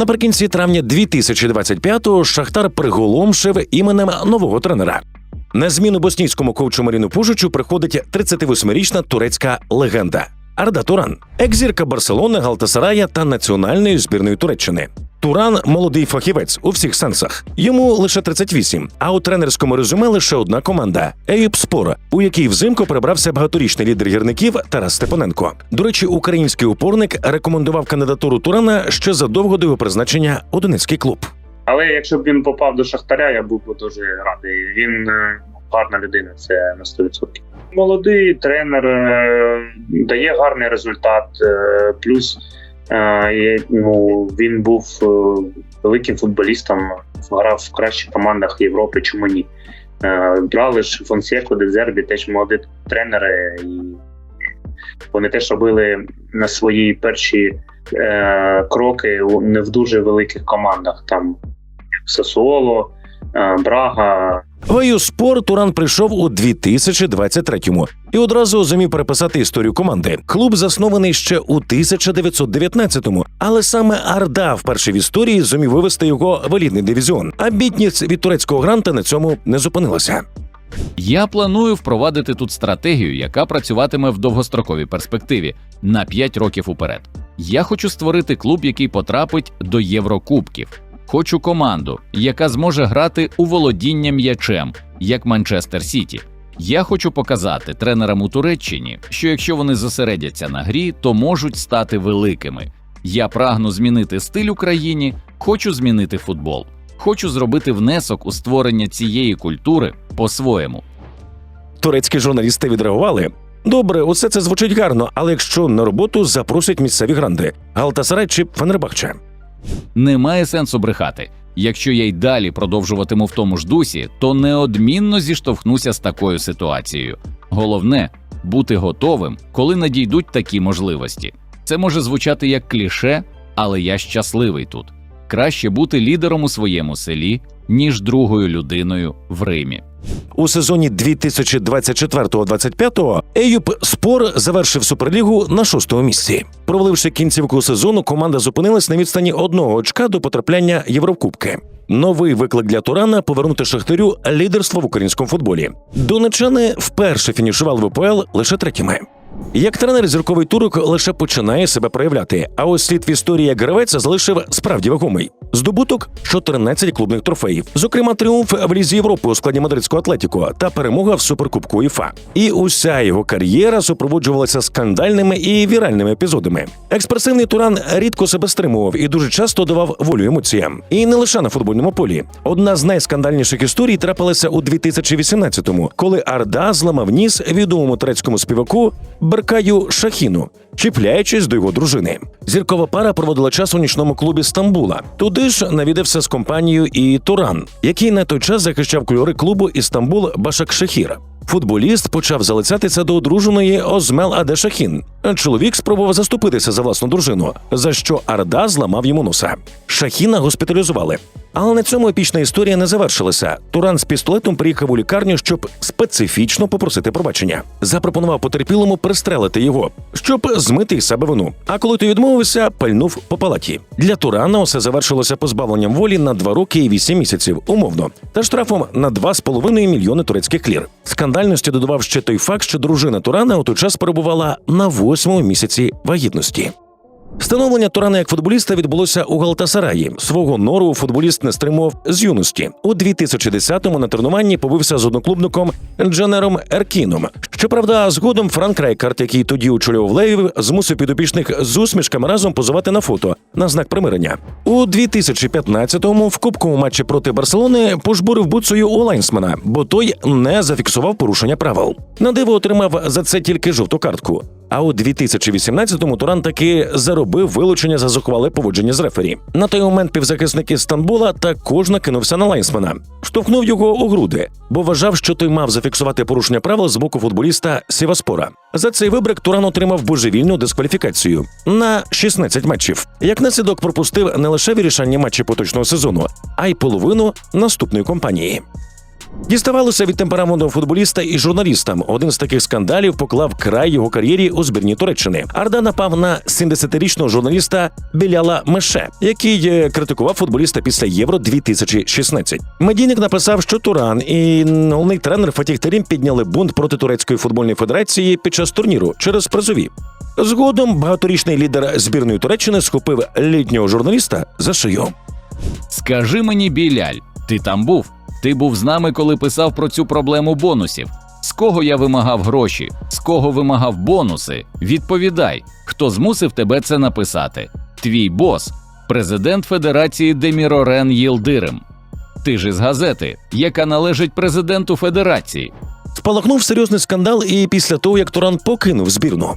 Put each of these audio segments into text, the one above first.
Наприкінці травня 2025-го Шахтар приголомшив іменем нового тренера. На зміну боснійському коучу Маріну Пужичу приходить 38-річна турецька легенда Арда Туран, екзірка Барселони, Галтасарая та національної збірної Туреччини. Туран молодий фахівець у всіх сенсах. Йому лише 38, а у тренерському резюме лише одна команда Еюп Спор, у якій взимку прибрався багаторічний лідер гірників Тарас Степаненко. До речі, український упорник рекомендував кандидатуру Турана ще задовго до його призначення у Донецький клуб. Але якщо б він попав до Шахтаря, я був би дуже радий. Він е, гарна людина, це на 100%. Молодий тренер е, дає гарний результат. е, Плюс е, ну, він був е, великим футболістом, грав в кращих командах Європи. Чому ні? Е, Брали ж Фонсеко, Дезербі, теж молоді тренери, і вони теж робили на свої перші е, кроки не в дуже великих командах. Там Сасуоло, е, Брага. В Ею Спор Туран прийшов у 2023-му і одразу зумів переписати історію команди. Клуб заснований ще у 1919-му, але саме Арда вперше в історії зумів вивести його в елітний дивізіон. А бідність від турецького гранта на цьому не зупинилася. Я планую впровадити тут стратегію, яка працюватиме в довгостроковій перспективі на 5 років уперед. Я хочу створити клуб, який потрапить до Єврокубків. Хочу команду, яка зможе грати у володіння м'ячем, як Манчестер Сіті. Я хочу показати тренерам у Туреччині, що якщо вони зосередяться на грі, то можуть стати великими. Я прагну змінити стиль Україні, хочу змінити футбол. Хочу зробити внесок у створення цієї культури по-своєму. Турецькі журналісти відреагували. Добре, усе це звучить гарно, але якщо на роботу запросять місцеві гранди Галтасарай чи Фенербахче. Немає сенсу брехати. Якщо я й далі продовжуватиму в тому ж дусі, то неодмінно зіштовхнуся з такою ситуацією. Головне бути готовим, коли надійдуть такі можливості. Це може звучати як кліше, але я щасливий тут. Краще бути лідером у своєму селі, ніж другою людиною в Римі. У сезоні 2024-25 Еюп Спор завершив суперлігу на шостому місці. Проваливши кінцівку сезону, команда зупинилась на відстані одного очка до потрапляння Єврокубки. Новий виклик для Турана повернути Шахтарю лідерство в українському футболі. Донечани вперше фінішували в УПЛ лише третіми. Як тренер зірковий турок лише починає себе проявляти, а ось слід в історії як гравець залишив справді вагомий. Здобуток 14 клубних трофеїв, зокрема тріумф в лізі Європи у складі мадридського Атлетіко та перемога в суперкубку УЄФА. І уся його кар'єра супроводжувалася скандальними і віральними епізодами. Експресивний туран рідко себе стримував і дуже часто давав волю емоціям. І не лише на футбольному полі. Одна з найскандальніших історій трапилася у 2018-му, коли Арда зламав ніс відомому турецькому співаку Беркаю Шахіну, чіпляючись до його дружини. Зіркова пара проводила час у нічному клубі Стамбула. Туди ж навідався з компанією і Туран, який на той час захищав кольори клубу Істамбул Башакшехір. Футболіст почав залицятися до одруженої Озмел Аде Шахін. Чоловік спробував заступитися за власну дружину, за що Арда зламав йому носа. Шахіна госпіталізували. Але на цьому епічна історія не завершилася. Туран з пістолетом приїхав у лікарню, щоб специфічно попросити пробачення. Запропонував потерпілому пристрелити його, щоб змити із себе вину. А коли той відмовився, пальнув по палаті. Для Турана усе завершилося позбавленням волі на 2 роки і 8 місяців, умовно, та штрафом на 2,5 мільйони турецьких лір. Скандальності додавав ще той факт, що дружина Турана у той час перебувала на восьмому місяці вагітності. Становлення Турана як футболіста відбулося у Галтасараї. Свого нору футболіст не стримував з юності. У 2010-му на тренуванні побився з одноклубником Джанером Еркіном. Щоправда, згодом Франк Райкарт, який тоді очолював Левів, змусив підопічних з усмішками разом позувати на фото на знак примирення. У 2015-му в кубковому матчі проти Барселони пожбурив буцею у лайнсмена, бо той не зафіксував порушення правил. На диво отримав за це тільки жовту картку. А у 2018-му Туран таки заробив вилучення за зухвале поводження з рефері. На той момент півзахисник із Стамбула також накинувся на лайнсмена, штовхнув його у груди, бо вважав, що той мав зафіксувати порушення правил з боку футболіста Сіваспора. За цей вибрик Туран отримав божевільну дискваліфікацію на 16 матчів. Як наслідок пропустив не лише вирішальні матчі поточного сезону, а й половину наступної кампанії. Діставалося від темпераментного футболіста і журналістам. Один з таких скандалів поклав край його кар'єрі у збірні Туреччини. Арда напав на 70-річного журналіста Біляла Меше, який е, критикував футболіста після Євро 2016. Медійник написав, що Туран і головний тренер Фатіх Терім підняли бунт проти турецької футбольної федерації під час турніру через призові. Згодом багаторічний лідер збірної Туреччини схопив літнього журналіста за шию. Скажи мені, Біляль, ти там був? Ти був з нами, коли писав про цю проблему бонусів. З кого я вимагав гроші, з кого вимагав бонуси? Відповідай, хто змусив тебе це написати? Твій бос, президент Федерації Демірорен Єлдирим. Ти ж із газети, яка належить президенту Федерації. Спалахнув серйозний скандал і після того, як Туран покинув збірну.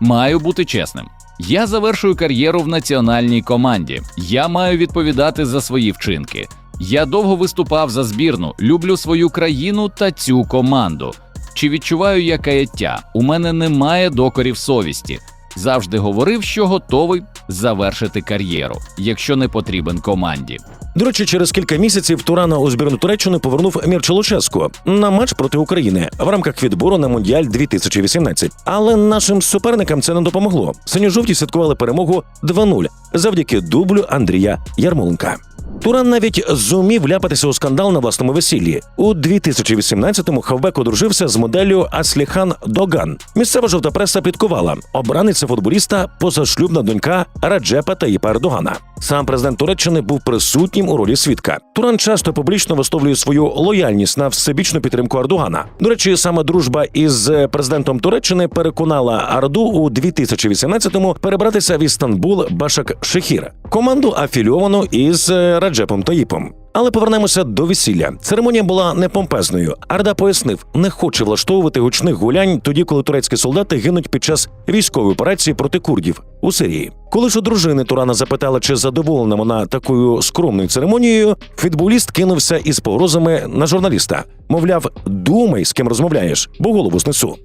Маю бути чесним. Я завершую кар'єру в національній команді. Я маю відповідати за свої вчинки. Я довго виступав за збірну, люблю свою країну та цю команду. Чи відчуваю я каяття? У мене немає докорів совісті. Завжди говорив, що готовий завершити кар'єру, якщо не потрібен команді. До речі, через кілька місяців Турана у збірну Туреччини повернув Мірча Луческо на матч проти України в рамках відбору на Мундіаль 2018. Але нашим суперникам це не допомогло. Синьо-жовті святкували перемогу 2-0 завдяки дублю Андрія Ярмоленка. Туран навіть зумів ляпатися у скандал на власному весіллі. У 2018-му Хавбек одружився з моделлю Асліхан Доган. Місцева жовта преса підкувала. Обраниця футболіста позашлюбна донька Раджепа Таїпа Ердогана. Сам президент Туреччини був присутнім у ролі свідка. Туран часто публічно висловлює свою лояльність на всебічну підтримку Ердогана. До речі, саме дружба із президентом Туреччини переконала Арду у 2018-му перебратися в Істанбул Башак Шехір, команду афільовану із Раджепом Таїпом. Але повернемося до весілля. Церемонія була не помпезною. Арда пояснив, не хоче влаштовувати гучних гулянь тоді, коли турецькі солдати гинуть під час військової операції проти курдів у Сирії. Коли ж у дружини Турана запитала, чи задоволена вона такою скромною церемонією, футболіст кинувся із погрозами на журналіста. Мовляв, думай, з ким розмовляєш, бо голову знесу.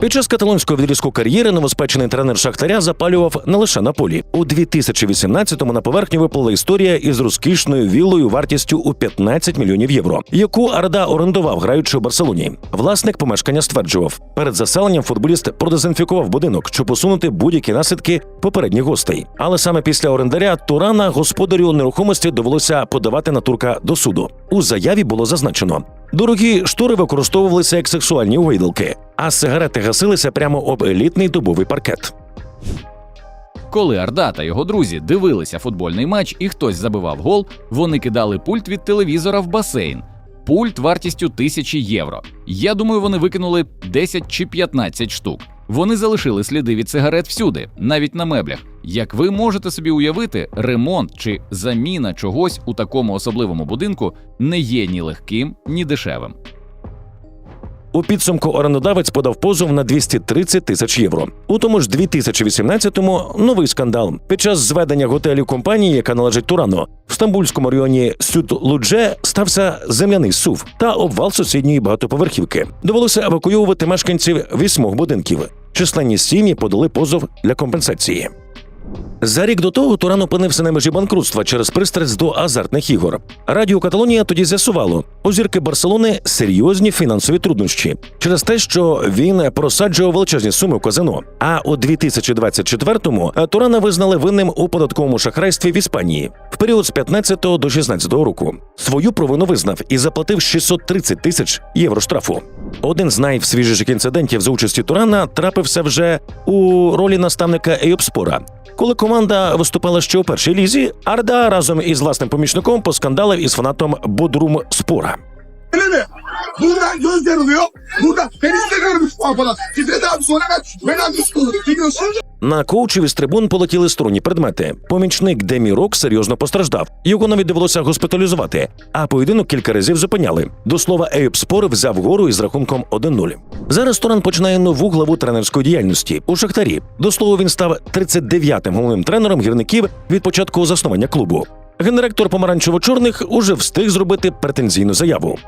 Під час каталонського відрізку кар'єри новоспечений тренер Шахтаря запалював не лише на полі. У 2018-му на поверхню виплила історія із розкішною віллою вартістю у 15 мільйонів євро, яку Арда орендував, граючи у Барселоні. Власник помешкання стверджував, перед заселенням футболіст продезінфікував будинок, щоб усунути будь-які наслідки попередніх гостей. Але саме після орендаря Турана господарю нерухомості довелося подавати на турка до суду. У заяві було зазначено. Дорогі штори використовувалися як сексуальні угайдалки, а сигарети гасилися прямо об елітний дубовий паркет. Коли Арда та його друзі дивилися футбольний матч і хтось забивав гол, вони кидали пульт від телевізора в басейн. Пульт вартістю тисячі євро. Я думаю, вони викинули 10 чи 15 штук. Вони залишили сліди від сигарет всюди, навіть на меблях. Як ви можете собі уявити, ремонт чи заміна чогось у такому особливому будинку не є ні легким, ні дешевим. У підсумку орендодавець подав позов на 230 тисяч євро. У тому ж 2018-му новий скандал. Під час зведення готелю компанії, яка належить Турану, в стамбульському районі Сюд-Лудже стався земляний сув та обвал сусідньої багатоповерхівки. Довелося евакуювати мешканців вісьмох будинків. Численні сім'ї подали позов для компенсації. За рік до того Туран опинився на межі банкрутства через пристрасть до азартних ігор. Радіо Каталонія тоді з'ясувало, у зірки Барселони серйозні фінансові труднощі через те, що він просаджував величезні суми в казино. А у 2024-му Турана визнали винним у податковому шахрайстві в Іспанії в період з 15 до 16 року. Свою провину визнав і заплатив 630 тисяч євро штрафу. Один з найсвіжіших інцидентів за участі Турана трапився вже у ролі наставника Ейопспора. Коли команда виступала ще у першій лізі, Арда разом із власним помічником поскандалив із фанатом Бодрум Спора. Buradan göz yarılıyor. Burada denizde görmüş bu falan. Titredi abi sonra ben, ben abi sıkıldım. На коучів із трибун полетіли сторонні предмети. Помічник Демірок серйозно постраждав. Його навіть довелося госпіталізувати, а поєдинок кілька разів зупиняли. До слова, Ейпспор взяв гору із рахунком 1-0. Зараз Туран починає нову главу тренерської діяльності у Шахтарі. До слова, він став 39-м головним тренером гірників від початку заснування клубу. Генеректор помаранчево-чорних уже встиг зробити претензійну заяву.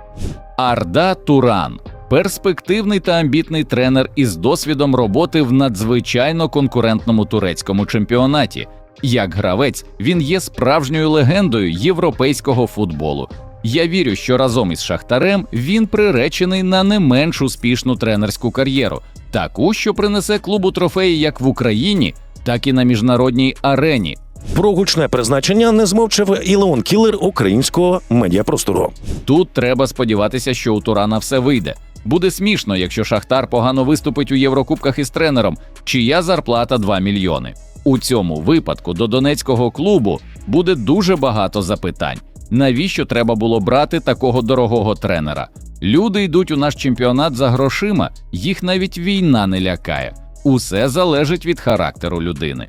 Арда Туран перспективний та амбітний тренер із досвідом роботи в надзвичайно конкурентному турецькому чемпіонаті. Як гравець, він є справжньою легендою європейського футболу. Я вірю, що разом із Шахтарем він приречений на не менш успішну тренерську кар'єру, таку, що принесе клубу трофеї як в Україні, так і на міжнародній арені. Про гучне призначення не змовчав і Леон Кілер українського медіапростору. Тут треба сподіватися, що у Турана все вийде. Буде смішно, якщо Шахтар погано виступить у Єврокубках із тренером, чия зарплата 2 мільйони. У цьому випадку до донецького клубу буде дуже багато запитань. Навіщо треба було брати такого дорогого тренера? Люди йдуть у наш чемпіонат за грошима, їх навіть війна не лякає. Усе залежить від характеру людини.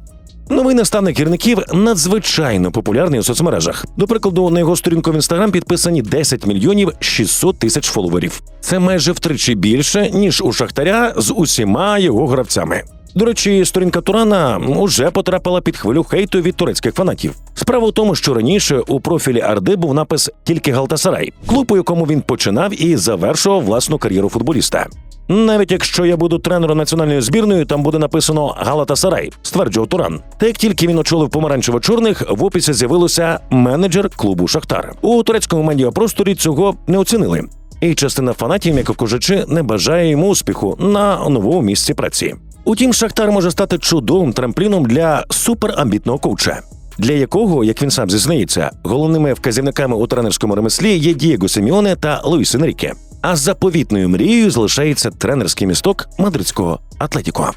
Новий наставник керівників надзвичайно популярний у соцмережах. До прикладу, на його сторінку в інстаграм підписані 10 мільйонів 600 тисяч фоловерів. Це майже втричі більше ніж у Шахтаря з усіма його гравцями. До речі, сторінка Турана уже потрапила під хвилю хейту від турецьких фанатів. Справа у тому, що раніше у профілі Арди був напис тільки Галтасарай, клуб, у якому він починав і завершував власну кар'єру футболіста. Навіть якщо я буду тренером національної збірної, там буде написано Галатасарай, стверджував Туран. Та як тільки він очолив помаранчево-чорних, в описі з'явилося менеджер клубу Шахтар. У турецькому медіапросторі цього не оцінили. І частина фанатів, м'яко кажучи, не бажає йому успіху на новому місці праці. Утім, Шахтар може стати чудовим трампліном для суперамбітного коуча. Для якого, як він сам зізнається, головними вказівниками у тренерському ремеслі є Дієго Сіміоне та Луїс Енріке. А заповітною мрією залишається тренерський місток мадридського Атлетіко.